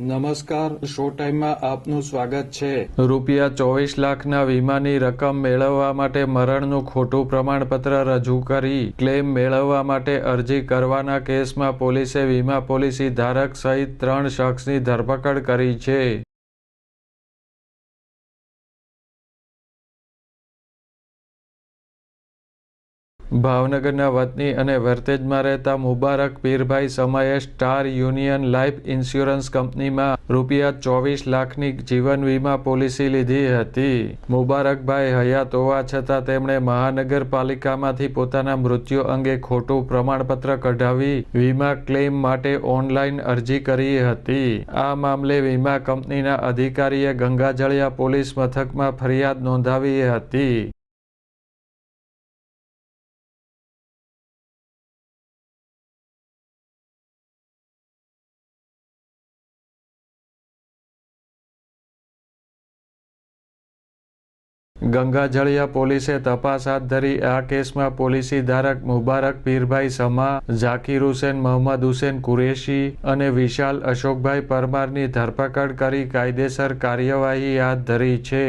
નમસ્કાર શો ટાઈમમાં આપનું સ્વાગત છે. રૂપિયા ચોવીસ લાખના વીમાની રકમ મેળવવા માટે મરણનું ખોટું પ્રમાણપત્ર રજૂ કરી ક્લેમ મેળવવા માટે અરજી કરવાના કેસમાં પોલીસે વીમા પોલિસી ધારક સહિત ત્રણ શખ્સની ધરપકડ કરી છે. ભાવનગરના વતની અને વર્તેજમાં રહેતા મુબારક પીરભાઈ સમયે સ્ટાર યુનિયન લાઈફ ઇન્સ્યોરન્સ કંપનીમાં રૂપિયા ચોવીસ લાખની જીવન વીમા પોલિસી લીધી હતી. મુબારકભાઈ હયાત હોવા છતાં તેમણે મહાનગરપાલિકામાંથી પોતાના મૃત્યુ અંગે ખોટું પ્રમાણપત્ર કઢાવી વીમા ક્લેમ માટે ઓનલાઈન અરજી કરી હતી. આ મામલે વીમા કંપનીના અધિકારીએ ગંગાજળિયા પોલીસ મથકમાં ફરિયાદ નોંધાવી હતી. ગંગાજળિયા પોલીસે તપાસ હાથ ધરી આ કેસમાં પોલિસી ધારક મુબારક પીરભાઈ સમા, ઝાકીર હુસેન, મોહમ્મદ હુસેન કુરેશી અને વિશાલ અશોકભાઈ પરમારની ધરપકડ કરી કાયદેસર કાર્યવાહી હાથ ધરી છે.